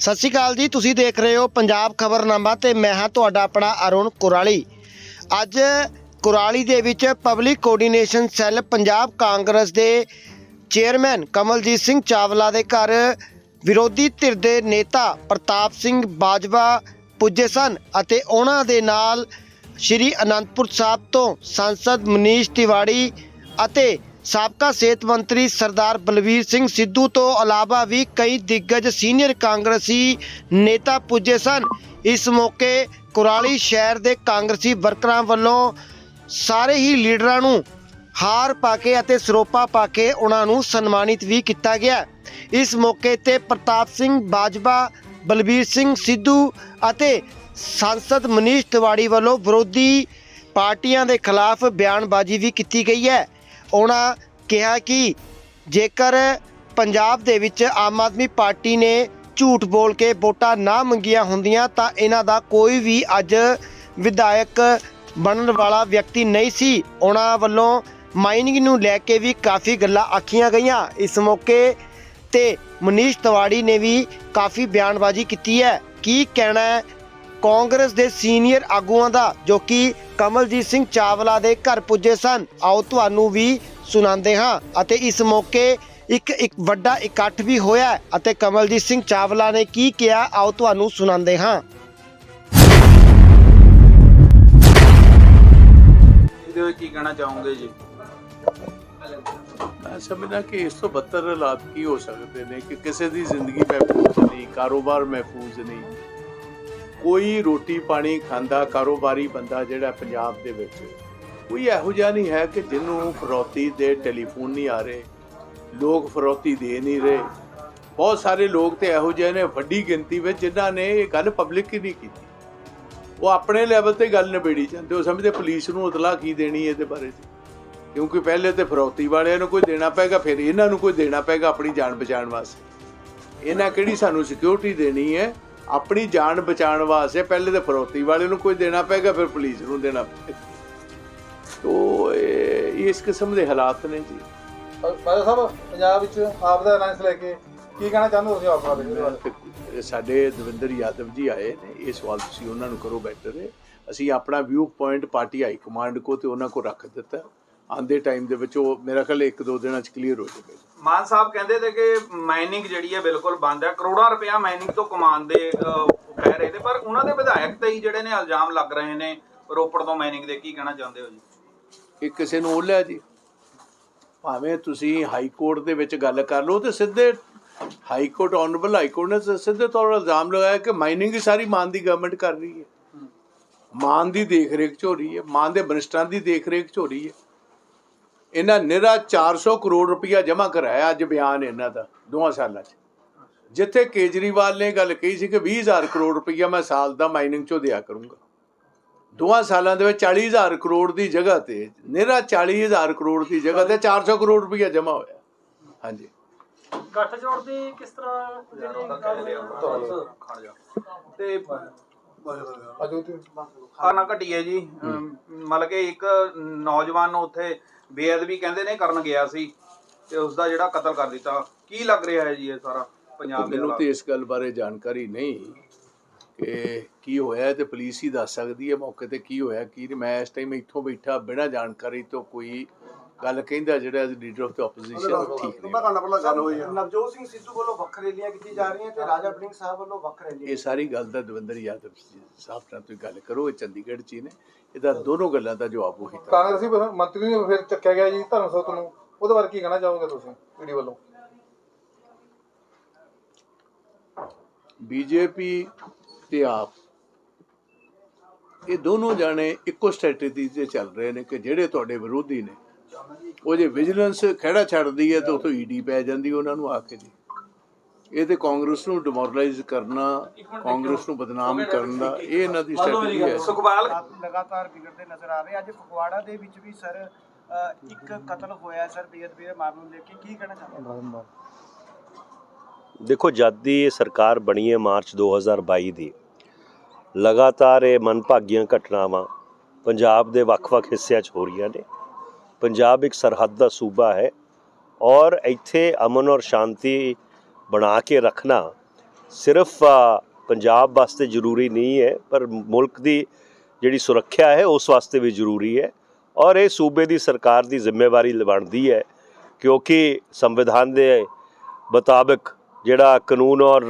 ਸਤਿ ਸ਼੍ਰੀ ਅਕਾਲ ਜੀ, ਤੁਸੀਂ ਦੇਖ ਰਹੇ ਹੋ ਪੰਜਾਬ ਖਬਰਨਾਮਾ ਤੇ ਮੈਂ ਹਾਂ ਤੁਹਾਡਾ ਆਪਣਾ ਅਰੁਣ ਕੁਰਾਲੀ। ਅੱਜ ਕੁਰਾਲੀ ਦੇ ਵਿੱਚ public coordination cell Punjab Congress ਦੇ ਚੇਅਰਮੈਨ ਕਮਲਜੀਤ ਸਿੰਘ ਚਾਵਲਾ ਦੇ ਘਰ ਵਿਰੋਧੀ ਧਿਰ ਦੇ ਨੇਤਾ ਪ੍ਰਤਾਪ ਸਿੰਘ ਬਾਜਵਾ ਪੁੱਜੇ ਸਨ ਅਤੇ ਉਹਨਾਂ ਦੇ ਨਾਲ ਸ਼੍ਰੀ ਅਨੰਦਪੁਰ ਸਾਹਿਬ ਤੋਂ ਸੰਸਦ ਮਨੀਸ਼ ਤਿਵਾੜੀ ਅਤੇ ਸਾਬਕਾ ਸਿਹਤ ਮੰਤਰੀ ਸਰਦਾਰ ਬਲਵੀਰ ਸਿੰਘ ਸਿੱਧੂ ਤੋਂ ਇਲਾਵਾ ਵੀ ਕਈ ਦਿੱਗਜ ਸੀਨੀਅਰ ਕਾਂਗਰਸੀ ਨੇਤਾ ਪੁੱਜੇ ਸਨ। ਇਸ ਮੌਕੇ ਕੁਰਾਲੀ ਸ਼ਹਿਰ ਦੇ ਕਾਂਗਰਸੀ ਵਰਕਰਾਂ ਵੱਲੋਂ ਸਾਰੇ ਹੀ ਲੀਡਰਾਂ ਨੂੰ ਹਾਰ ਪਾ ਕੇ ਅਤੇ ਸਰੋਪਾ ਪਾ ਕੇ ਉਹਨਾਂ ਨੂੰ ਸਨਮਾਨਿਤ ਵੀ ਕੀਤਾ ਗਿਆ। ਇਸ ਮੌਕੇ ਤੇ ਪ੍ਰਤਾਪ ਸਿੰਘ ਬਾਜਵਾ ਬਲਬੀਰ ਸਿੰਘ ਸਿੱਧੂ ਅਤੇ ਸੰਸਦ ਮਨੀਸ਼ ਤਿਵਾੜੀ ਵੱਲੋਂ ਵਿਰੋਧੀ ਪਾਰਟੀਆਂ ਦੇ ਖਿਲਾਫ ਬਿਆਨਬਾਜ਼ੀ ਵੀ ਕੀਤੀ ਗਈ ਹੈ। ਉਹਨਾਂ ਕਿਹਾ ਕਿ ਜੇਕਰ ਪੰਜਾਬ ਦੇ ਵਿੱਚ ਆਮ ਆਦਮੀ ਪਾਰਟੀ ਨੇ ਝੂਠ ਬੋਲ ਕੇ ਵੋਟਾਂ ਨਾ ਮੰਗੀਆਂ ਹੁੰਦੀਆਂ ਤਾਂ ਇਹਨਾਂ ਦਾ ਕੋਈ ਵੀ ਅੱਜ ਵਿਧਾਇਕ ਬਣਨ ਵਾਲਾ ਵਿਅਕਤੀ ਨਹੀਂ ਸੀ। ਉਹਨਾਂ ਵੱਲੋਂ ਮਾਈਨਿੰਗ ਨੂੰ ਲੈ ਕੇ ਵੀ ਕਾਫੀ ਗੱਲਾਂ ਆਖੀਆਂ ਗਈਆਂ। ਇਸ ਮੌਕੇ ਤੇ ਮਨੀਸ਼ ਤਿਵਾੜੀ ਨੇ ਵੀ ਕਾਫੀ ਬਿਆਨਬਾਜ਼ੀ ਕੀਤੀ ਹੈ। ਕੀ ਕਹਿਣਾ ਹੈ? ਕਾਂਗਰਸ ਦੇ ਸੀਨੀਅਰ ਆਗੂਆਂ ਦਾ, ਜੋ ਕਿ ਕਮਲਜੀਤ ਸਿੰਘ ਚਾਵਲਾ ਦੇ ਘਰ ਪੁੱਜੇ ਸਨ। ਆਓ ਤੁਹਾਨੂੰ ਵੀ ਸੁਣਾਉਂਦੇ ਹਾਂ ਅਤੇ ਇਸ ਮੌਕੇ ਇੱਕ ਇੱਕ ਵੱਡਾ ਇਕੱਠ ਵੀ ਹੋਇਆ ਅਤੇ ਕਮਲਜੀਤ ਸਿੰਘ ਚਾਵਲਾ ਨੇ ਕੀ ਕਿਹਾ? ਆਓ ਤੁਹਾਨੂੰ ਸੁਣਾਉਂਦੇ ਹਾਂ। ਇਹਦੇ ਵਿੱਚ ਕੀ ਕਹਿਣਾ ਚਾਹੋਗੇ ਜੀ? ਮੈਂ ਸਮਝਦਾ ਕਿ ਇਸ ਤੋਂ ਬੱਤਰ ਹਾਲਾਤ ਕੀ ਹੋ ਸਕਦੇ ਨੇ ਕਿ ਕਿਸੇ ਦੀ ਜ਼ਿੰਦਗੀ ਮਹਿਫੂਜ਼ ਨਹੀਂ ਕਾਰੋਬਾਰ ਮਹਿਫੂਜ਼ ਨਹੀਂ। ਕੋਈ ਰੋਟੀ ਪਾਣੀ ਖਾਂਦਾ, ਕਾਰੋਬਾਰੀ ਬੰਦਾ ਜਿਹੜਾ ਪੰਜਾਬ ਦੇ ਵਿੱਚ, ਕੋਈ ਇਹੋ ਜਿਹਾ ਨਹੀਂ ਹੈ ਕਿ ਜਿਹਨੂੰ ਫਰੌਤੀ ਦੇ ਟੈਲੀਫੋਨ ਨਹੀਂ ਆ ਰਹੇ, ਲੋਕ ਫਰੋਤੀ ਦੇ ਨਹੀਂ ਰਹੇ। ਬਹੁਤ ਸਾਰੇ ਲੋਕ ਤੇ ਇਹੋ ਜਿਹੇ ਨੇ ਵੱਡੀ ਗਿਣਤੀ ਵਿੱਚ ਜਿਨ੍ਹਾਂ ਨੇ ਇਹ ਗੱਲ ਪਬਲਿਕ ਹੀ ਨਹੀਂ ਕੀਤੀ। ਉਹ ਆਪਣੇ ਲੈਵਲ ਤੇ ਗੱਲ ਨਿਬੇੜੀ ਜਾਂਦੇ, ਉਹ ਸਮਝਦੇ ਪੁਲਿਸ ਨੂੰ ਇਤਲਾਹ ਕੀ ਦੇਣੀ ਇਹਦੇ ਬਾਰੇ 'ਚ ਕਿਉਂਕਿ ਪਹਿਲੇ ਤੇ ਫਰੌਤੀ ਵਾਲਿਆਂ ਨੂੰ ਕੋਈ ਦੇਣਾ ਪਏਗਾ, ਫਿਰ ਇਹਨਾਂ ਨੂੰ ਕੋਈ ਦੇਣਾ ਪਏਗਾ ਆਪਣੀ ਜਾਨ ਬਚਾਉਣ ਵਾਸਤੇ। ਇਹਨਾਂ ਕਿਹੜੀ ਸਾਨੂੰ ਸਿਕਿਉਰਿਟੀ ਦੇਣੀ ਹੈ? ਆਪਣੀ ਜਾਨ ਬਚਾਉਣ ਵਾਸਤੇ ਪਹਿਲੇ ਤੇ ਫਰੌਤੀ ਵਾਲੇ ਨੂੰ ਕੋਈ ਦੇਣਾ ਪਏਗਾ ਫਿਰ ਪੁਲਿਸ ਨੂੰ ਦੇਣਾ ਪਏਗਾ। ਤੋ ਇਸ ਕਿਸਮ ਦੇ ਹਾਲਾਤ ਨੇ ਜੀ। ਬਾਜਾ ਸਾਹਿਬ ਪੰਜਾਬ ਵਿੱਚ ਆਪ ਦਾ ਅਲਾਈਅੰਸ ਲੈ ਕੇ ਕੀ ਕਹਿਣਾ ਚਾਹੁੰਦੇ ਹੋ ਤੁਸੀਂ ਇਹਦੇ ਬਾਰੇ? ਸਾਡੇ ਦਵਿੰਦਰ ਯਾਦਵ ਜੀ ਆਏ ਨੇ। ਇਹ ਸਵਾਲ ਤੁਸੀਂ ਉਹਨਾਂ ਨੂੰ ਕਰੋ ਬੈਟਰ ਹੈ ਅਸੀਂ ਆਪਣਾ view point party high command ਕੋ ਤੇ ਉਹਨਾਂ ਕੋ ਰੱਖ ਦਿੱਤਾ। ਆਂਦੇ ਟਾਈਮ ਦੇ ਵਿੱਚ ਉਹ ਮੇਰਾ ਖਿਆਲ ਇੱਕ ਦੋ ਦਿਨਾਂ ਚ ਕਲੀਅਰ ਹੋ ਜਾਵੇਗਾ। ਮਾਨ ਸਾਹਿਬ ਕਹਿੰਦੇ ਤੇ ਕਿ ਮਾਈਨਿੰਗ ਜਿਹੜੀ ਹੈ ਬਿਲਕੁਲ ਬੰਦ ਹੈ। ਕਰੋੜਾਂ ਰੁਪਇਆ ਮਾਈਨਿੰਗ ਤੋਂ ਕਮਾਉਣ ਦੇ ਅਹ, ਕਹਿ ਰਹੇ ਤੇ ਪਰ ਉਹਨਾਂ ਦੇ ਵਿਧਾਇਕ ਤੇ ਹੀ ਜਿਹੜੇ ਨੇ ਇਲਜ਼ਾਮ ਲੱਗ ਰਹੇ ਨੇ ਰੋਪੜ ਤੋਂ ਮਾਈਨਿੰਗ ਦੇ। ਕੀ ਕਹਿਣਾ ਚਾਹੁੰਦੇ ਹੋ ਜੀ? ਇਹ ਕਿਸੇ ਨੂੰ ਓਲਿਆ ਜੀ। ਭਾਵੇਂ ਤੁਸੀਂ ਹਾਈ ਕੋਰਟ ਦੇ ਵਿੱਚ ਗੱਲ ਕਰ ਲਓ ਤੇ ਸਿੱਧੇ high court honourable high court ਨੇ ਸਿੱਧੇ ਤੌਰ 'ਤੇ ਇਲਜ਼ਾਮ ਲਗਾਇਆ ਕਿ ਮਾਈਨਿੰਗ ਹੀ ਸਾਰੀ ਮਾਨ ਦੀ ਗਵਰਨਮੈਂਟ ਕਰ ਰਹੀ ਹੈ। ਮਾਨ ਦੀ ਦੇਖ ਰੇਖ 'ਚ ਹੋ ਰਹੀ ਹੈ। ਮਾਨ ਦੇ ਮਿਨਿਸਟਰਾਂ ਦੀ ਦੇਖ ਰੇਖ 'ਚ ਹੋ ਰਹੀ ਹੈ। ਇਹਨਾਂ ਨਿਰਾ 400 ਕਰੋੜ ਰੁਪਇਆ ਜਮ੍ਹਾਂ ਕਰਾਇਆ ਅੱਜ ਬਿਆਨ ਇਹਨਾਂ ਦਾ ਦੋਹਾਂ ਸਾਲਾਂ 'ਚ। ਜਿੱਥੇ ਕੇਜਰੀਵਾਲ ਨੇ ਗੱਲ ਕਹੀ ਸੀ ਕਿ 20000 ਕਰੋੜ ਰੁਪਇਆ ਮੈਂ ਸਾਲ ਦਾ ਮਾਈਨਿੰਗ 'ਚੋਂ ਦਿਆ ਕਰੂੰਗਾ। ਦੋਹਾਂ ਸਾਲਾਂ ਦੇ ਵਿੱਚ 40000 ਕਰੋੜ ਦੀ ਜਗ੍ਹਾ ਤੇ ਨਿਹਰਾ 40000 ਕਰੋੜ ਦੀ ਜਗ੍ਹਾ ਤੇ 400 ਕਰੋੜ ਰੁਪਇਆ ਜਮ੍ਹਾਂ ਹੋਇਆ। ਹਾਂਜੀ। ਗੱਠਜੋੜ ਦੀ ਕਿਸ ਤਰ੍ਹਾਂ ਖੜ ਜਾ ਤੇ ਅਜੋ ਤੇ ਖਾਨਾ ਘਟੀ ਹੈ ਜੀ ਮਤਲਬ ਕਿ ਇੱਕ ਨੌਜਵਾਨ ਨੂੰ ਉੱਥੇ ਬੇਅਦਬੀ ਕਹਿੰਦੇ ਨੇ ਕਰਨ ਗਿਆ ਸੀ ਤੇ ਉਸ ਦਾ ਜਿਹੜਾ ਕਤਲ ਕਰ ਦਿੱਤਾ ਕੀ ਲੱਗ ਰਿਹਾ ਹੈ ਜੀ ਇਹ ਸਾਰਾ ਪੰਜਾਬ ਦੇ ਮੈਨੂੰ? ਤੇ ਇਸ ਗੱਲ ਬਾਰੇ ਜਾਣਕਾਰੀ ਨਹੀਂ ਕਿ ਕੀ ਹੋਇਆ ਤੇ ਪੁਲਿਸ ਹੀ ਦੱਸ ਸਕਦੀ ਹੈ ਮੌਕੇ ਤੇ ਕੀ ਹੋਇਆ ਕੀ ਮੈਂ ਇਸ ਟਾਈਮ ਇੱਥੋਂ ਬੈਠਾ ਬਿਨਾਂ ਜਾਣਕਾਰੀ ਤੋਂ ਕੋਈ ਗੱਲ ਕਹਿੰਦਾ ਜਿਹੜਾ ਲੀਡਰ ਆਫ ਦ ਆਪੋਜੀਸ਼ਨ ਠੀਕ ਨਹੀਂ ਘੰਟਾ ਪਹਿਲਾਂ ਗੱਲ ਹੋਈ ਹੈ ਨਵਜੋਤ ਸਿੰਘ ਸਿੱਧੂ ਵੱਲੋਂ ਵੱਖ ਰੈਲੀਆਂ ਕੀਤੀ ਜਾ ਰਹੀਆਂ ਤੇ ਰਾਜਾ ਵੜਿੰਗ ਸਾਹਿਬ ਵੱਲੋਂ ਵੱਖ ਰੈਲੀਆਂ ਇਹ ਸਾਰੀ ਗੱਲ ਦਾ ਦਵਿੰਦਰ ਯਾਦਵ ਜੀ ਸਾਹਿਬ ਨਾਲ ਤੁਸੀਂ ਗੱਲ ਕਰੋ ਇਹ ਚੰਡੀਗੜ੍ਹ ਚ ਨੇ। ਇਹਦਾ ਦੋਨੋਂ ਗੱਲਾਂ ਦਾ ਜਵਾਬ ਉਹੀ ਤਾਂ। ਕਾਂਗਰਸੀ ਮੰਤਰੀ ਨੂੰ ਫਿਰ ਚੱਕਿਆ ਗਿਆ ਜੀ ਧਰਮ ਸੋਤ ਨੂੰ। ਉਹਦੇ ਬਾਰੇ ਕੀ ਕਹਿਣਾ ਚਾਹੋਗੇ ਤੁਸੀਂ ਈਡੀ ਵੱਲੋਂ? ਬੀਜੇਪੀ ਤੇ ਆਪ ਇਹ ਦੋਨੋਂ ਜਾਣੇ ਇੱਕੋ ਸਟ੍ਰੈਟੇਜੀ ਤੇ ਚੱਲ ਰਹੇ ਨੇ ਕਿ ਜਿਹੜੇ ਤੁਹਾਡੇ ਵਿਰੋਧੀ ਨੇ ਉਹ ਜੇ ਵਿਜੀਲੈਂਸ ਖੜਾ ਛੱਡਦੀ ਹੈ ਤਾਂ ਉਥੋਂ ਈਡੀ ਪੈ ਜਾਂਦੀ ਉਹਨਾਂ ਨੂੰ ਆ ਕੇ ਜੀ। ਇਹ ਤੇ ਕਾਂਗਰਸ ਨੂੰ ਡਿਮੋਰਲਾਈਜ਼ ਕਰਨਾ ਕਾਂਗਰਸ ਨੂੰ ਬਦਨਾਮ ਕਰਨ ਦਾ ਇਹ ਇਹਨਾਂ ਦੀ ਸਟ੍ਰੈਟੇਜੀ ਹੈ। ਸੁਖਪਾਲ ਲਗਾਤਾਰ ਵਿਗੜਦੇ ਨਜ਼ਰ ਆ ਰਹੇ। ਅੱਜ ਫਗਵਾੜਾ ਦੇ ਵਿੱਚ ਵੀ ਸਰ ਇੱਕ ਕਤਲ ਹੋਇਆ ਸਰ ਬੇਅਦਬੀ ਦੇ ਮਾਮਲੇ ਨੂੰ ਲੈ ਕੇ। ਕੀ ਕਹਿਣਾ ਚਾਹੁੰਦੇ ਦੇਖੋ ਜਦ ਦੀ ਸਰਕਾਰ ਬਣੀ ਹੈ ਮਾਰਚ 2022 ਦੀ ਲਗਾਤਾਰ ਇਹ ਮਨਭਾਗੀਆਂ ਘਟਨਾਵਾਂ ਪੰਜਾਬ ਦੇ ਵੱਖ-ਵੱਖ ਹਿੱਸਿਆਂ 'ਚ ਹੋ ਰਹੀਆਂ ਨੇ। ਪੰਜਾਬ ਇੱਕ ਸਰਹੱਦ ਦਾ ਸੂਬਾ ਹੈ ਔਰ ਇੱਥੇ ਅਮਨ ਔਰ ਸ਼ਾਂਤੀ ਬਣਾ ਕੇ ਰੱਖਣਾ ਸਿਰਫ ਪੰਜਾਬ ਵਾਸਤੇ ਜ਼ਰੂਰੀ ਨਹੀਂ ਹੈ, ਪਰ ਮੁਲਕ ਦੀ ਜਿਹੜੀ ਸੁਰੱਖਿਆ ਹੈ ਉਸ ਵਾਸਤੇ ਵੀ ਜ਼ਰੂਰੀ ਹੈ ਔਰ ਇਹ ਸੂਬੇ ਦੀ ਸਰਕਾਰ ਦੀ ਜ਼ਿੰਮੇਵਾਰੀ ਬਣਦੀ ਹੈ ਕਿਉਂਕਿ ਸੰਵਿਧਾਨ ਦੇ ਮੁਤਾਬਕ ਜਿਹੜਾ ਕਾਨੂੰਨ ਔਰ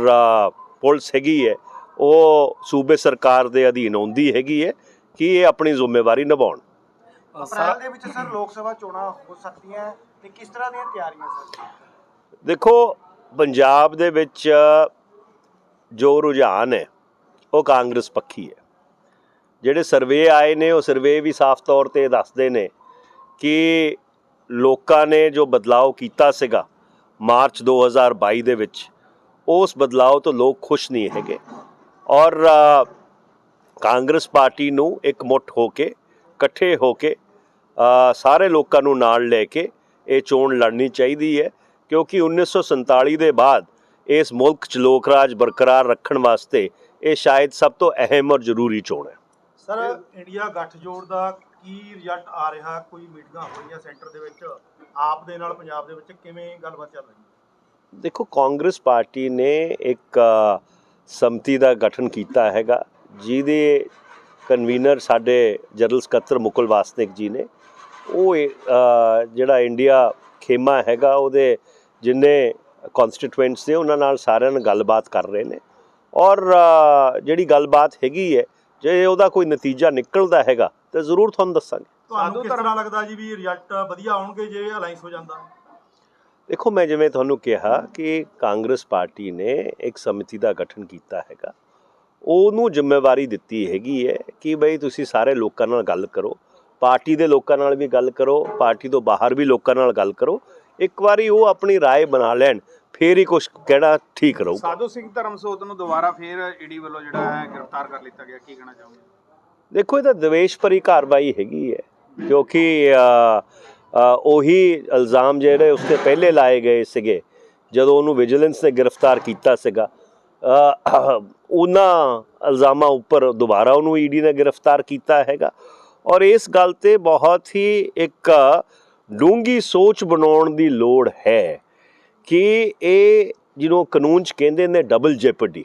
ਪੁਲਿਸ ਹੈਗੀ ਹੈ, ਉਹ ਸੂਬੇ ਸਰਕਾਰ ਦੇ ਅਧੀਨ ਆਉਂਦੀ ਹੈਗੀ ਹੈ ਕਿ ਇਹ ਆਪਣੀ ਜ਼ਿੰਮੇਵਾਰੀ ਨਿਭਾਉਣ। ਅਪ੍ਰੈਲ ਦੇ ਵਿੱਚ ਸਰ ਲੋਕ ਸਭਾ ਚੋਣਾਂ ਹੋ ਸਕਦੀਆਂ ਤੇ ਕਿਸ ਤਰ੍ਹਾਂ ਦੀਆਂ ਤਿਆਰੀਆਂ ਸਰ? ਦੇਖੋ ਪੰਜਾਬ ਦੇ ਵਿੱਚ ਜੋ ਰੁਝਾਨ ਹੈ ਉਹ ਕਾਂਗਰਸ ਪੱਖੀ ਹੈ। ਜਿਹੜੇ ਸਰਵੇ ਆਏ ਨੇ ਉਹ ਸਰਵੇ ਵੀ ਸਾਫ਼ ਤੌਰ ਤੇ ਦੱਸਦੇ ਨੇ ਕਿ ਲੋਕਾਂ ਨੇ ਜੋ ਬਦਲਾਅ ਕੀਤਾ ਸੀਗਾ ਮਾਰਚ 2022 ਦੇ ਵਿੱਚ ਉਸ ਬਦਲਾਅ ਤੋਂ ਲੋਕ ਖੁਸ਼ ਨਹੀਂ ਹੈਗੇ। ਔਰ ਕਾਂਗਰਸ ਪਾਰਟੀ ਨੂੰ ਇੱਕ ਮੁੱਠ ਹੋ ਕੇ ਇਕੱਠੇ ਹੋ ਕੇ ਸਾਰੇ ਲੋਕਾਂ ਨੂੰ ਨਾਲ ਲੈ ਕੇ ਇਹ ਚੋਣ ਲੜਨੀ ਚਾਹੀਦੀ ਹੈ ਕਿਉਂਕਿ 1947 ਦੇ ਬਾਅਦ ਇਸ ਮੁਲਕ 'ਚ ਲੋਕ ਰਾਜ ਬਰਕਰਾਰ ਰੱਖਣ ਵਾਸਤੇ ਇਹ ਸ਼ਾਇਦ ਸਭ ਤੋਂ ਅਹਿਮ ਔਰ ਜ਼ਰੂਰੀ ਚੋਣ ਹੈ। ਸਰ ਇੰਡੀਆ ਗੱਠਜੋੜ ਦਾ ਕੀ ਰਿਜ਼ਲਟ ਆ ਰਿਹਾ? ਕੋਈ ਮੀਟਿੰਗਾਂ ਹੋਈਆਂ ਸੈਂਟਰ ਦੇ ਵਿੱਚ? ਆਪ ਦੇ ਨਾਲ ਪੰਜਾਬ ਦੇ ਵਿੱਚ ਕਿਵੇਂ ਗੱਲਬਾਤ ਚੱਲ ਰਹੀ ਹੈ? ਦੇਖੋ ਕਾਂਗਰਸ ਪਾਰਟੀ ਨੇ ਇੱਕ ਸੰਮਤੀ ਦਾ ਗਠਨ ਕੀਤਾ ਹੈਗਾ ਜਿਹਦੇ ਕਨਵੀਨਰ ਸਾਡੇ ਜਨਰਲ ਸਕੱਤਰ ਮੁਕੁਲ ਵਾਸਨਿਕ ਜੀ ਨੇ। ਉਹ ਜਿਹੜਾ ਇੰਡੀਆ ਖੇਮਾ ਹੈਗਾ ਉਹਦੇ ਜਿੰਨੇ ਕਨਸਟੀਟੂਐਂਟਸ ਨੇ ਉਹਨਾਂ ਨਾਲ ਸਾਰਿਆਂ ਨਾਲ ਗੱਲਬਾਤ ਕਰ ਰਹੇ ਨੇ। ਔਰ ਜਿਹੜੀ ਗੱਲਬਾਤ ਹੈਗੀ ਹੈ ਜੇ ਉਹਦਾ ਕੋਈ ਨਤੀਜਾ ਨਿਕਲਦਾ ਹੈਗਾ ਤਾਂ ਜ਼ਰੂਰ ਤੁਹਾਨੂੰ ਦੱਸਾਂਗੇ। ਤੁਹਾਨੂੰ ਕਿਸ ਤਰ੍ਹਾਂ ਲੱਗਦਾ ਜੀ ਵੀ ਰਿਜ਼ਲਟ ਵਧੀਆ ਆਉਣਗੇ ਜੇ ਅਲਾਈਅੰਸ ਹੋ ਜਾਂਦਾ? ਦੇਖੋ ਮੈਂ ਜਿਵੇਂ ਤੁਹਾਨੂੰ ਕਿਹਾ ਕਿ ਕਾਂਗਰਸ ਪਾਰਟੀ ਨੇ ਇੱਕ ਸਮਿਤੀ ਦਾ ਗਠਨ ਕੀਤਾ ਹੈਗਾ। ਉਹਨੂੰ ਜ਼ਿੰਮੇਵਾਰੀ ਦਿੱਤੀ ਹੈਗੀ ਹੈ ਕਿ ਬਈ ਤੁਸੀਂ ਸਾਰੇ ਲੋਕਾਂ ਨਾਲ ਗੱਲ ਕਰੋ। ਪਾਰਟੀ ਦੇ ਲੋਕਾਂ ਨਾਲ ਵੀ ਗੱਲ ਕਰੋ ਪਾਰਟੀ ਤੋਂ ਬਾਹਰ ਵੀ ਲੋਕਾਂ ਨਾਲ ਗੱਲ ਕਰੋ ਇੱਕ ਵਾਰੀ ਉਹ ਆਪਣੀ ਰਾਏ ਬਣਾ ਲੈਣ ਫੇਰ ਹੀ ਕੁਝ ਕਿਹੜਾ ਠੀਕ ਰਹੂ ਸਾਧੂ ਸਿੰਘ ਧਰਮਸੋਤ ਨੂੰ ਦੁਬਾਰਾ ਫੇਰ ਈਡੀ ਵੱਲੋਂ ਜਿਹੜਾ ਹੈ ਗ੍ਰਿਫਤਾਰ ਕਰ ਲਿੱਤਾ ਗਿਆ ਕੀ ਕਹਿਣਾ ਚਾਹੁੰਦੇ ਦੇਖੋ ਇਹ ਤਾਂ ਦਵੇਸ਼ ਭਰੀ ਕਾਰਵਾਈ ਹੈਗੀ ਹੈ ਕਿਉਂਕਿ ਉਹੀ ਇਲਜ਼ਾਮ ਜਿਹੜੇ ਉਸ ਤੇ ਪਹਿਲੇ ਲਾਏ ਗਏ ਸੀਗੇ ਜਦੋਂ ਉਹਨੂੰ ਵਿਜੀਲੈਂਸ ਨੇ ਗ੍ਰਿਫਤਾਰ ਕੀਤਾ ਸੀਗਾ ਉਹਨਾਂ ਇਲਜ਼ਾਮਾਂ ਉੱਪਰ ਦੁਬਾਰਾ ਉਹਨੂੰ ਈਡੀ ਨੇ ਗ੍ਰਿਫਤਾਰ ਕੀਤਾ ਹੈਗਾ ਔਰ ਇਸ ਗੱਲ ਤੇ ਬਹੁਤ ਹੀ ਇੱਕ ਡੂੰਗੀ ਸੋਚ ਬਣਾਉਣ ਦੀ ਲੋੜ ਹੈ ਕਿ ਇਹ ਜਿਹਨੂੰ ਕਾਨੂੰਨ ਚ ਕਹਿੰਦੇ ਨੇ ਡਬਲ ਜੈਪਰਡੀ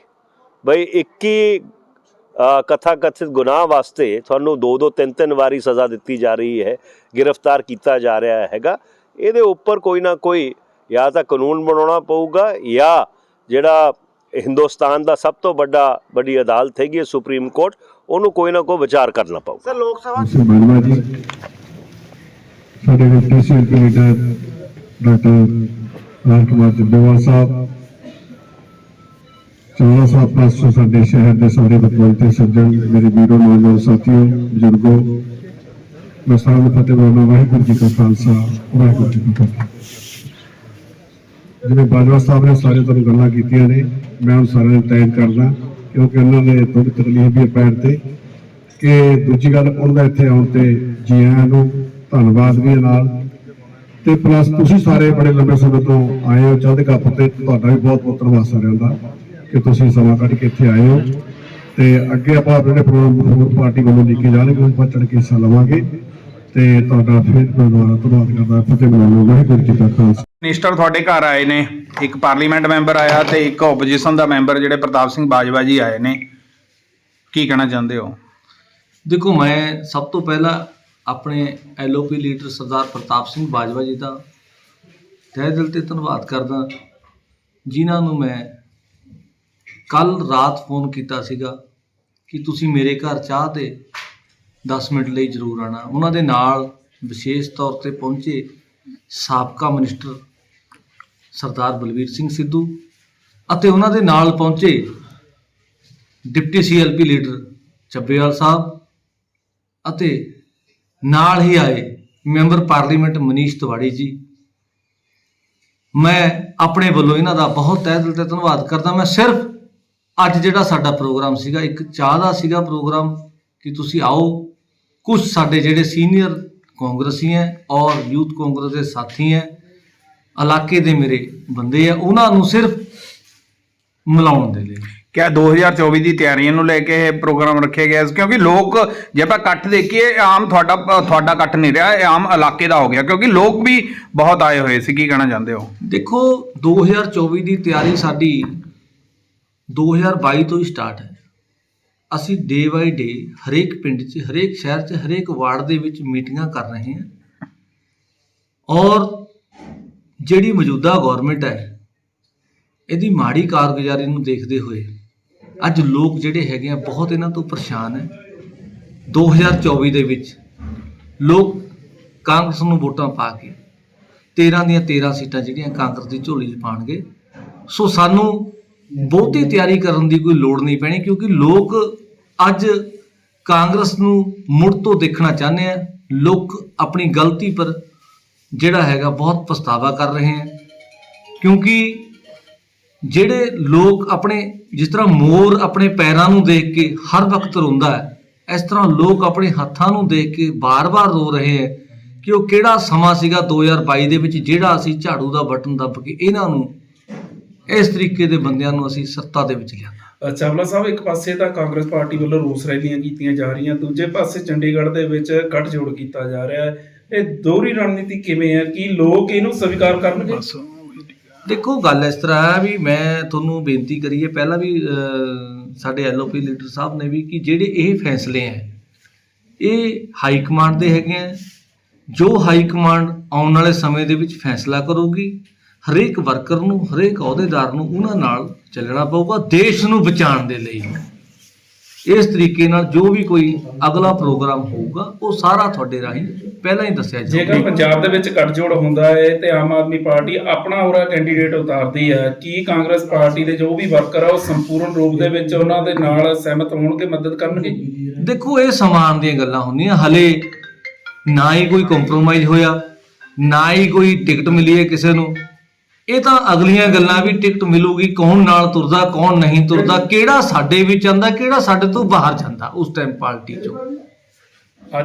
ਬਈ ਇੱਕ ਹੀ ਅ, ਕਥਾ ਕਥਿਤ ਗੁਨਾਹ ਵਾਸਤੇ ਤੁਹਾਨੂੰ ਦੋ ਦੋ ਤਿੰਨ ਤਿੰਨ ਵਾਰੀ ਸਜ਼ਾ ਦਿੱਤੀ ਜਾ ਰਹੀ ਹੈ ਗ੍ਰਿਫਤਾਰ ਕੀਤਾ ਜਾ ਰਿਹਾ ਹੈਗਾ। ਇਹਦੇ ਉੱਪਰ ਕੋਈ ਨਾ ਕੋਈ ਜਾਂ ਤਾਂ ਕਾਨੂੰਨ ਬਣਾਉਣਾ ਪਊਗਾ ਜਾਂ ਜਿਹੜਾ ਹਿੰਦੁਸਤਾਨ ਦਾ ਸਭ ਤੋਂ ਵੱਡਾ ਵੱਡੀ ਅਦਾਲਤ ਹੈਗੀ ਹੈ ਸੁਪਰੀਮ ਕੋਰਟ ਉਹਨੂੰ ਕੋਈ ਨਾ ਕੋਈ ਵਿਚਾਰ ਕਰਨਾ ਪਊਗਾ ਸਰ ਲੋਕ ਸਭਾ ਸੇ ਬਾਜਵਾ ਜੀ ਸਾਡੇ deputy CM leader doctor Raj Kumar Jabbewal Sahib Chaura Sahib ਪਾਸੋਂ ਸਾਡੇ ਸ਼ਹਿਰ ਦੇ ਸਾਰੇ ਬਤਵੰਤੇ ਸੱਜਣ ਮੇਰੇ ਵੀਰੋ ਨੌਜਵਾਨ ਸਾਥੀਓ ਬਜ਼ੁਰਗੋ ਮੈਂ ਸਾਰਿਆਂ ਨੂੰ ਫਤਿਹ ਬੁਲਾਉਣਾ ਵਾਹਿਗੁਰੂ ਜੀ ਕਾ ਖਾਲਸਾ ਵਾਹਿਗੁਰੂ ਜੀ ਕੀ ਫਤਿਹ। ਜਿਵੇਂ ਬਾਜਵਾ ਸਾਹਿਬ ਨੇ ਸਾਰੇ ਤੁਹਾਨੂੰ ਗੱਲਾਂ ਕੀਤੀਆਂ ਨੇ, ਮੈਂ ਉਹ ਸਾਰਿਆਂ ਨੂੰ ਤੈਅ ਕਰਦਾ, ਕਿਉਂਕਿ ਉਹਨਾਂ ਨੇ ਥੋੜੀ ਤਕਲੀਫ ਵੀ ਪੈਣ ਤੇ ਕਿ ਦੂਜੀ ਗੱਲ, ਉਹਨਾਂ ਦਾ ਇੱਥੇ ਆਉਣ ਤੇ ਜੀ ਆਇਆਂ ਨੂੰ ਧੰਨਵਾਦ ਵੀ ਹੈ ਨਾਲ। ਤੇ ਪਲੱਸ ਤੁਸੀਂ ਸਾਰੇ ਬੜੇ ਲੰਬੇ ਸਮੇਂ ਤੋਂ ਆਏ ਹੋ ਚਾਹਦੇ ਕੱਪ ਤੇ ਤੁਹਾਡਾ ਵੀ ਬਹੁਤ ਬਹੁਤ ਧੰਨਵਾਦ ਸਾਰਿਆਂ ਦਾ ਕਿ ਤੁਸੀਂ ਸਮਾਂ ਕੱਢ ਕੇ ਇੱਥੇ ਆਏ ਹੋ। ਤੇ ਅੱਗੇ ਆਪਾਂ ਆਪਣੇ ਪ੍ਰੋਗਰਾਮ ਹੋਰ ਪਾਰਟੀ ਵੱਲੋਂ ਲੈ ਕੇ ਜਾਣਗੇ ਉਹ ਆਪਾਂ ਚੜ ਕੇ ਹਿੱਸਾ ਲਵਾਂਗੇ। ਤੇ ਤੁਹਾਡਾ ਫਿਰ ਮੈਂ ਦੁਬਾਰਾ ਧੰਨਵਾਦ ਕਰਦਾ, ਫਤਿਹ ਬੁਲਾਉਣਾ ਵਾਹਿਗੁਰੂ ਜੀ ਕਾ ਖਾਲਸਾ। ਮਿਨਿਸਟਰ ਤੁਹਾਡੇ ਘਰ ਆਏ ਨੇ, ਇੱਕ ਪਾਰਲੀਮੈਂਟ ਮੈਂਬਰ ਆਇਆ ਤੇ ਇੱਕ ਆਪੋਜੀਸ਼ਨ ਦਾ ਮੈਂਬਰ ਜਿਹੜੇ ਪ੍ਰਤਾਪ ਸਿੰਘ ਬਾਜਵਾ ਜੀ ਆਏ ਨੇ। ਕੀ ਕਹਿਣਾ ਚਾਹੁੰਦੇ ਹੋ? ਦੇਖੋ, ਮੈਂ ਸਭ ਤੋਂ ਪਹਿਲਾਂ ਆਪਣੇ ਐਲਓਪੀ ਲੀਡਰ ਸਰਦਾਰ ਪ੍ਰਤਾਪ ਸਿੰਘ ਬਾਜਵਾ ਜੀ ਦਾ ਤਹਿ ਦਿਲ ਤੇ ਧੰਨਵਾਦ ਕਰਦਾ, ਜਿਨ੍ਹਾਂ ਨੂੰ ਮੈਂ ਕੱਲ ਰਾਤ ਫੋਨ ਕੀਤਾ ਸੀਗਾ ਕਿ ਤੁਸੀਂ ਮੇਰੇ ਘਰ ਚਾਹ ਤੇ 10 ਮਿੰਟ ਲਈ ਜ਼ਰੂਰ ਆਣਾ ਉਹਨਾਂ ਦੇ ਨਾਲ ਵਿਸ਼ੇਸ਼ ਤੌਰ ਤੇ ਪਹੁੰਚੇ ਸਾਬਕਾ ਮਿਨਿਸਟਰ ਸਰਦਾਰ ਬਲਵੀਰ ਸਿੰਘ ਸਿੱਧੂ ਅਤੇ ਉਹਨਾਂ ਦੇ ਨਾਲ ਪਹੁੰਚੇ deputy CLP leader Chabbewal Sahib ਅਤੇ ਨਾਲ ਹੀ ਆਏ ਮੈਂਬਰ ਪਾਰਲੀਮੈਂਟ ਮਨੀਸ਼ ਤਿਵਾੜੀ ਜੀ। ਮੈਂ ਆਪਣੇ ਵੱਲੋਂ ਇਹਨਾਂ ਦਾ ਬਹੁਤ ਤਹਿ ਦਿਲ ਤੇ ਧੰਨਵਾਦ ਕਰਦਾ। ਮੈਂ ਸਿਰਫ ਅੱਜ ਜਿਹੜਾ ਸਾਡਾ ਪ੍ਰੋਗਰਾਮ ਸੀਗਾ, ਇੱਕ ਚਾਹ ਦਾ ਸੀਗਾ ਪ੍ਰੋਗਰਾਮ ਕਿ ਤੁਸੀਂ ਆਓ। ਕੁਝ ਸਾਡੇ ਜਿਹੜੇ ਸੀਨੀਅਰ ਕਾਂਗਰਸੀ ਹੈ ਔਰ ਯੂਥ ਕਾਂਗਰਸ ਦੇ ਸਾਥੀ ਹੈ ਇਲਾਕੇ ਦੇ ਮੇਰੇ ਬੰਦੇ ਆ ਉਹਨਾਂ ਨੂੰ ਸਿਰਫ ਮਿਲਾਉਣ ਦੇ ਲਈ। ਕਿਆ 2024 ਦੀ ਤਿਆਰੀਆਂ ਨੂੰ ਲੈ ਕੇ ਇਹ ਪ੍ਰੋਗਰਾਮ ਰੱਖਿਆ ਗਿਆ ਸੀ? ਕਿਉਂਕਿ ਲੋਕ ਜੇ ਆਪਾਂ ਇਕੱਠ ਦੇਖੀਏ ਇਹ ਆਮ ਤੁਹਾਡਾ ਤੁਹਾਡਾ ਇਕੱਠ ਨਹੀਂ ਰਿਹਾ ਇਹ ਆਮ ਇਲਾਕੇ ਦਾ ਹੋ ਗਿਆ। ਕਿਉਂਕਿ ਲੋਕ ਵੀ ਬਹੁਤ ਆਏ ਹੋਏ ਸੀ ਕੀ ਕਹਿਣਾ ਚਾਹੁੰਦੇ ਹੋ? ਦੇਖੋ 2024 ਦੀ ਤਿਆਰੀ ਸਾਡੀ 2022 ਤੋਂ ਹੀ ਸਟਾਰਟ ਹੈ। ਅਸੀਂ ਡੇ ਬਾਈ ਡੇ ਹਰੇਕ ਪਿੰਡ 'ਚ ਹਰੇਕ ਸ਼ਹਿਰ 'ਚ ਹਰੇਕ ਵਾਰਡ ਦੇ ਵਿੱਚ ਮੀਟਿੰਗਾਂ ਕਰ ਰਹੇ ਹਾਂ। ਔਰ ਜਿਹੜੀ ਮੌਜੂਦਾ ਗਵਰਨਮੈਂਟ ਹੈ, ਇਹਦੀ ਮਾੜੀ ਕਾਰਗੁਜ਼ਾਰੀ ਨੂੰ ਦੇਖਦੇ ਹੋਏ ਅੱਜ ਲੋਕ ਜਿਹੜੇ ਹੈਗੇ ਆ, ਬਹੁਤ ਇਹਨਾਂ ਤੋਂ ਪਰੇਸ਼ਾਨ ਹੈ। 2024 ਦੇ ਵਿੱਚ ਲੋਕ ਕਾਂਗਰਸ ਨੂੰ ਵੋਟਾਂ ਪਾ ਕੇ 13 ਦੀਆਂ 13 ਸੀਟਾਂ ਜਿਹੜੀਆਂ ਕਾਂਗਰਸ ਦੀ ਝੋਲੀ 'ਚ ਪਾਣਗੇ ਸੋ ਸਾਨੂੰ ਬਹੁਤੀ ਤਿਆਰੀ ਕਰਨ ਦੀ ਕੋਈ ਲੋੜ ਨਹੀਂ ਪੈਣੀ, ਕਿਉਂਕਿ ਲੋਕ ਅੱਜ ਕਾਂਗਰਸ ਨੂੰ ਮੁੜ ਤੋਂ ਦੇਖਣਾ ਚਾਹੁੰਦੇ ਆ। ਲੋਕ ਆਪਣੀ ਗਲਤੀ ਪਰ ਜਿਹੜਾ ਹੈਗਾ ਬਹੁਤ ਪਛਤਾਵਾ ਕਰ ਰਹੇ ਹਨ ਕਿਉਂਕਿ ਜਿਹੜੇ ਲੋਕ ਆਪਣੇ, ਜਿਸ ਤਰ੍ਹਾਂ ਮੋਰ ਆਪਣੇ ਪੈਰਾਂ ਨੂੰ ਦੇਖ ਕੇ ਹਰ ਵਕਤ ਰੋਂਦਾ ਹੈ, ਇਸ ਤਰ੍ਹਾਂ ਲੋਕ ਆਪਣੇ ਹੱਥਾਂ ਨੂੰ ਦੇਖ ਕੇ ਬਾਰ-ਬਾਰ ਰੋ ਰਹੇ ਹੈ ਕਿ ਉਹ ਕਿਹੜਾ ਸਮਾਂ ਸੀਗਾ 2022 ਦੇ ਵਿੱਚ ਜਿਹੜਾ ਅਸੀਂ ਝਾੜੂ ਦਾ ਬਟਨ ਦੱਬ ਕੇ ਇਹਨਾਂ ਨੂੰ, ਇਸ ਤਰੀਕੇ ਦੇ ਬੰਦਿਆਂ ਨੂੰ ਅਸੀਂ ਸੱਤਾ ਦੇ ਵਿੱਚ ਲਿਆਂਦਾ। ਚਾਵਲਾ ਸਾਹਿਬ, ਇੱਕ ਪਾਸੇ ਤਾਂ ਕਾਂਗਰਸ ਪਾਰਟੀ ਵੱਲੋਂ ਰੋਸ ਰੈਲੀਆਂ ਕੀਤੀਆਂ ਜਾ ਰਹੀਆਂ, ਦੂਜੇ ਪਾਸੇ ਚੰਡੀਗੜ੍ਹ ਦੇ ਵਿੱਚ ਗੱਠਜੋੜ ਕੀਤਾ ਜਾ ਰਿਹਾ ਹੈ। ਇਹ ਦੋਹਰੀ ਰਣਨੀਤੀ ਕਿਵੇਂ ਹੈ ਕੀ ਲੋਕ ਇਹਨੂੰ ਸਵੀਕਾਰ ਕਰਨਗੇ? ਦੇਖੋ ਗੱਲ ਇਸ ਤਰ੍ਹਾਂ ਹੈ ਵੀ ਮੈਂ ਤੁਹਾਨੂੰ ਬੇਨਤੀ ਕਰੀਏ ਪਹਿਲਾਂ ਵੀ ਸਾਡੇ ਐਲਓਪੀ ਲੀਡਰ ਸਾਹਿਬ ਨੇ ਵੀ ਕਿ ਜਿਹੜੇ ਇਹ ਫੈਸਲੇ ਹੈ ਇਹ ਹਾਈ ਕਮਾਂਡ ਦੇ ਹੈਗੇ ਆ ਜੋ ਹਾਈ ਕਮਾਂਡ ਆਉਣ ਵਾਲੇ ਸਮੇਂ ਦੇ ਵਿੱਚ ਫੈਸਲਾ ਕਰੂਗੀ ਹਰੇਕ ਵਰਕਰ ਨੂੰ ਹਰੇਕ ਅਹੁਦੇਦਾਰ ਨੂੰ ਉਹਨਾਂ ਨਾਲ ਚੱਲਣਾ ਪਊਗਾ ਦੇਸ਼ ਨੂੰ ਬਚਾਉਣ ਦੇ ਲਈ। ਇਸ ਤਰੀਕੇ ਨਾਲ ਜੋ ਵੀ ਕੋਈ ਅਗਲਾ ਪ੍ਰੋਗਰਾਮ ਹੋਊਗਾ ਉਹ ਸਾਰਾ ਤੁਹਾਡੇ ਰਾਹੀਂ ਪਹਿਲਾਂ ਹੀ ਦੱਸਿਆ ਜੇਕਰ ਜਾਊਗਾ ਪੰਜਾਬ ਦੇ ਵਿੱਚ ਗੱਠਜੋੜ ਹੁੰਦਾ ਹੈ ਤੇ ਆਮ ਆਦਮੀ ਪਾਰਟੀ ਆਪਣਾ ਹੋਰਾ ਕੈਂਡੀਡੇਟ ਉਤਾਰਦੀ ਹੈ ਕੀ ਕਾਂਗਰਸ ਪਾਰਟੀ ਦੇ ਜੋ ਵੀ ਵਰਕਰ ਆ ਉਹ ਸੰਪੂਰਨ ਰੂਪ ਦੇ ਵਿੱਚ ਉਹਨਾਂ ਦੇ ਨਾਲ ਸਹਿਮਤ ਹੋਣਗੇ ਮਦਦ ਕਰਨਗੇ? ਦੇਖੋ ਇਹ ਸਮਾਨ ਦੀਆਂ ਗੱਲਾਂ ਹੁੰਦੀਆਂ। ਹਲੇ ਨਾ ਹੀ ਕੋਈ ਕੰਪਰੋਮਾਈਜ਼ ਹੋਇਆ ਨਾ ਹੀ ਕੋਈ ਟਿਕਟ ਮਿਲੀ ਹੈ ਕਿਸੇ ਨੂੰ। ਇਹ ਤਾਂ ਅਗਲੀਆਂ ਗੱਲਾਂ ਵੀ ਟਿਕਟ ਮਿਲੂਗੀ ਕੌਣ ਨਾਲ ਤੁਰਦਾ ਕੌਣ ਨਹੀਂ ਤੁਰਦਾ ਕਿਹੜਾ ਸਾਡੇ ਵਿੱਚ ਆਂਦਾ ਕਿਹੜਾ ਸਾਡੇ ਤੋਂ ਬਾਹਰ ਜਾਂਦਾ ਉਸ ਟਾਈਮ ਪਾਰਟੀ ਚੋਂ।